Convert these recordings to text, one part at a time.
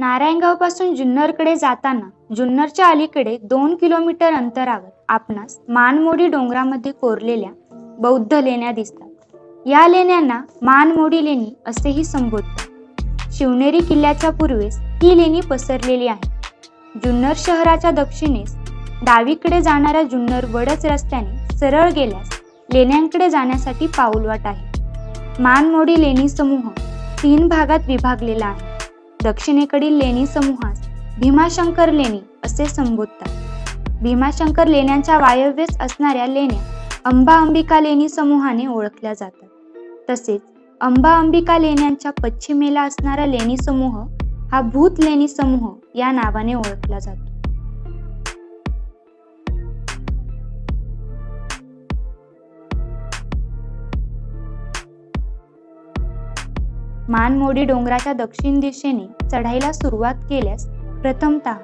नारायणगावपासून जुन्नरकडे जाताना जुन्नरच्या अलीकडे दोन किलोमीटर अंतरावर आपणास मानमोडी डोंगरामध्ये कोरलेल्या बौद्ध लेण्या दिसतात. या लेण्यांना मानमोडी लेणी असेही संबोधतात. शिवनेरी किल्ल्याच्या पूर्वेस ही लेणी पसरलेली आहे. जुन्नर शहराच्या दक्षिणेस डावीकडे जाणाऱ्या जुन्नर वडच रस्त्याने सरळ गेल्यास लेण्यांकडे जाण्यासाठी पाऊलवाट आहे. मानमोडी लेणी समूह तीन भागात विभागलेला आहे. दक्षिणेकडील लेणी समूहास भीमाशंकर लेणी असे संबोधतात. भीमाशंकर लेण्यांच्या वायव्येस असणाऱ्या लेण्या अंबा अंबिका लेणी समूहाने ओळखल्या जातात. तसेच अंबा अंबिका लेण्यांच्या पश्चिमेला असणारा लेणी समूह हा भूत लेणी समूह या नावाने ओळखला जातो. मानमोडी डोंगराच्या दक्षिण दिशेने चढाईला सुरुवात केल्यास प्रथमतः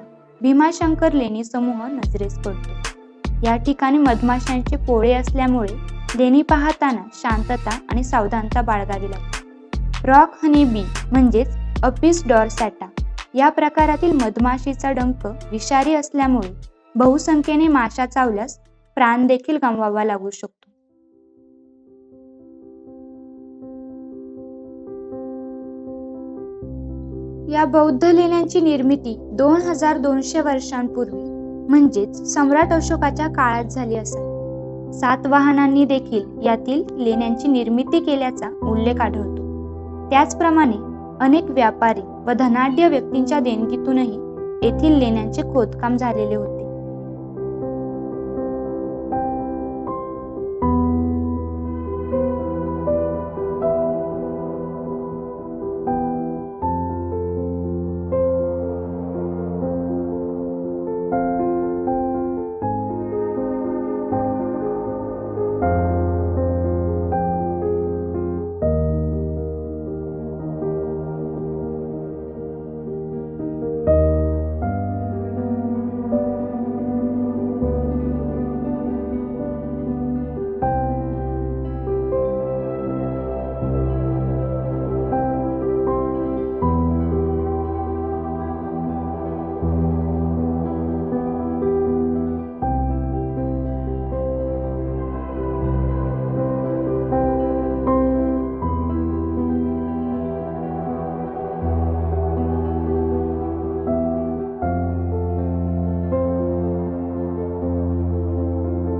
भीमाशंकर लेणी समूह नजरेस पडतो. या ठिकाणी मधमाशांचे पोळे असल्यामुळे लेणी पाहताना शांतता आणि सावधानता बाळगावी लागते. रॉक हनी बी म्हणजेच अपिस डॉरसॅटा या प्रकारातील मधमाशीचा डंक विषारी असल्यामुळे बहुसंख्येने माशा चावल्यास प्राण देखील गमवावा लागू शकतो. या बौद्ध लेण्यांची निर्मिती दोन हजार दोनशे वर्षांपूर्वी म्हणजेच सम्राट अशोकाच्या काळात झाली असावी सातवाहनांनी देखील यातील लेण्यांची निर्मिती केल्याचा उल्लेख आढळतो. त्याचप्रमाणे अनेक व्यापारी व धनाढ्य व्यक्तींच्या देणगीतूनही येथील लेण्यांचे खोदकाम झालेले होते.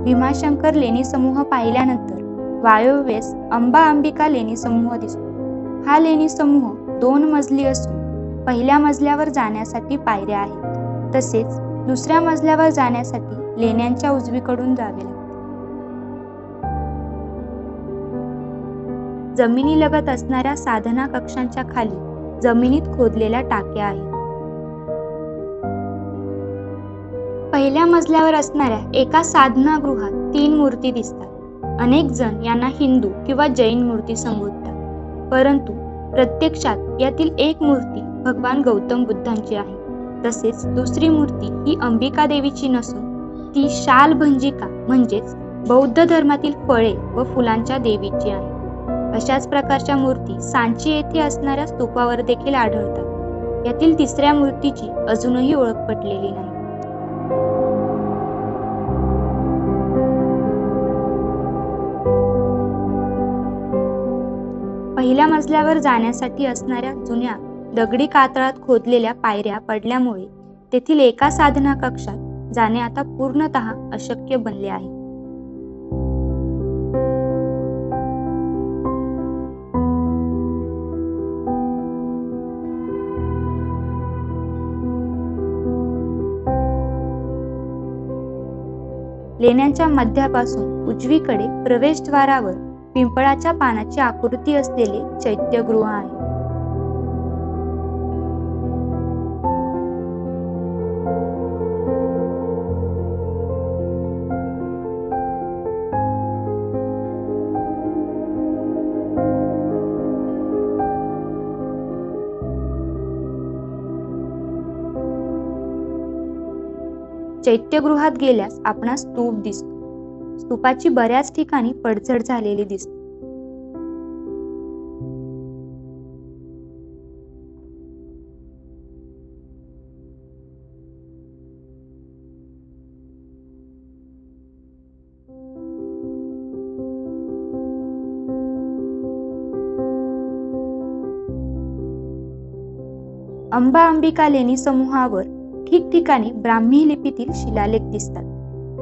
भीमाशंकर लेणी समूह पाहिल्यानंतर वायव्येस अंबा अंबिका लेणी समूह दिसतो. हा लेणी समूह दोन मजली असून पहिल्या मजल्यावर जाण्यासाठी पायऱ्या आहेत. तसेच दुसऱ्या मजल्यावर जाण्यासाठी लेण्यांच्या उजवीकडून जावे लागते. जमिनीलगत असणाऱ्या साधना कक्षांच्या खाली जमिनीत खोदलेल्या टाक्या आहेत. पहिल्या मजल्यावर असणाऱ्या एका साधना गृहात तीन मूर्ती दिसतात. अनेक जण यांना हिंदू किंवा जैन मूर्ती संबोधतात. परंतु प्रत्यक्षात यातील एक मूर्ती भगवान गौतम बुद्धांची आहे. तसेच दुसरी मूर्ती ही अंबिका देवीची नसून ती शाल भंजिका म्हणजेच बौद्ध धर्मातील फळे व फुलांच्या देवीची आहे. अशाच प्रकारच्या मूर्ती सांची येथे असणाऱ्या स्तूपावर देखील आढळतात. यातील तिसऱ्या मूर्तीची अजूनही ओळख पटलेली नाही. पहिल्या मजल्यावर जाण्यासाठी असणाऱ्या जुन्या दगडी कातळात खोदलेल्या पायऱ्या पडल्यामुळे तेथील एका साधना कक्षात जाणे आता पूर्णतः अशक्य बनले आहे. लेण्यांच्या मध्यापासून उजवीकडे प्रवेशद्वारावर पिंपळाच्या पानाची आकृती असलेले चैत्यगृह आहे. चैत्यगृहात गेल्यास आपणास स्तूप दिसतो. स्तूपाची बऱ्याच ठिकाणी पडझड झालेली दिसते. अंबा अंबिका लेणी समूहावर ठिकठिकाणी ब्राह्मी लिपीतील शिलालेख दिसतात.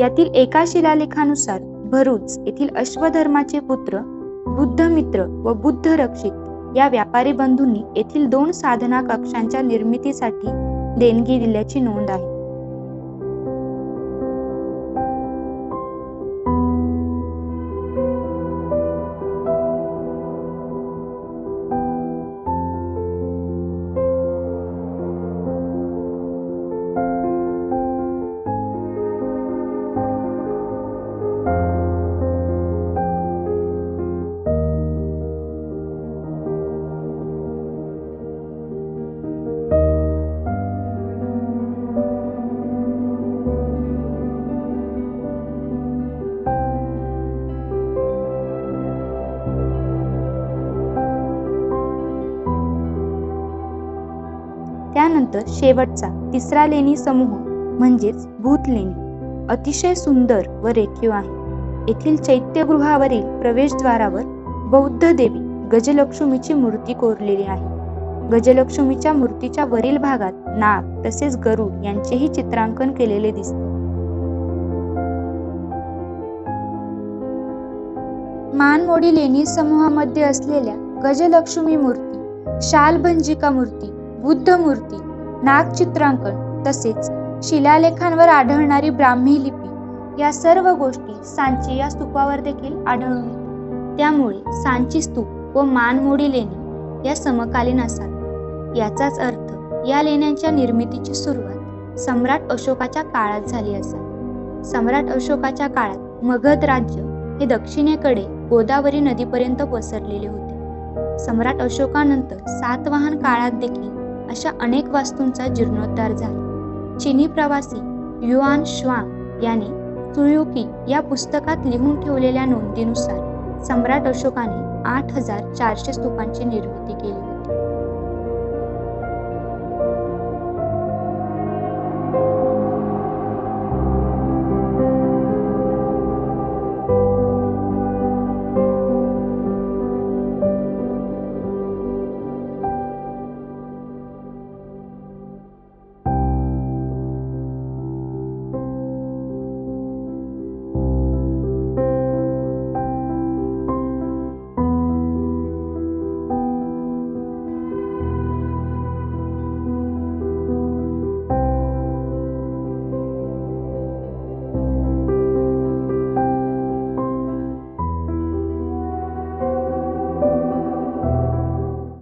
यातील एका शिलालेखानुसार भरूच येथील अश्वधर्माचे पुत्र बुद्धमित्र व बुद्ध रक्षित या व्यापारी बंधूंनी येथील दोन साधना कक्षांच्या निर्मितीसाठी देणगी दिल्याची नोंद आहे. त्यानंतर शेवटचा तिसरा लेणी समूह म्हणजेच भूत लेणी अतिशय सुंदर व रेखीव आहे. येथील चैत्यगृहावरील प्रवेशद्वारावर बौद्ध देवी गजलक्ष्मीची मूर्ती कोरलेली आहे. गजलक्ष्मीच्या मूर्तीच्या वरील भागात नाग तसेच गरुड यांचेही चित्रांकन केलेले दिसते. मानमोडी लेणी समूहामध्ये असलेल्या गजलक्ष्मी मूर्ती शालभंजिका मूर्ती बुद्ध मूर्ती नाग चित्रांकन तसेच शिलालेखांवर आढळणारी ब्राह्मी लिपी या सर्व गोष्टी सांची या स्तूपावर देखील आढळून येतात. त्यामुळे सांची स्तूप व मानमोडी लेणी या समकालीन असतात याचाच अर्थ या लेण्यांच्या निर्मितीची सुरुवात सम्राट अशोकाच्या काळात झाली असा सम्राट अशोकाच्या काळात मगध राज्य हे दक्षिणेकडे गोदावरी नदीपर्यंत पसरलेले होते. सम्राट अशोकानंतर सातवाहन काळात देखील अशा अनेक वास्तूंचा जीर्णोद्धार झाला. चिनी प्रवासी युआन श्वांग याने सुयुकी या पुस्तकात लिहून ठेवलेल्या नोंदीनुसार सम्राट अशोकाने आठ हजार चारशे स्तूपांची निर्मिती केली. होती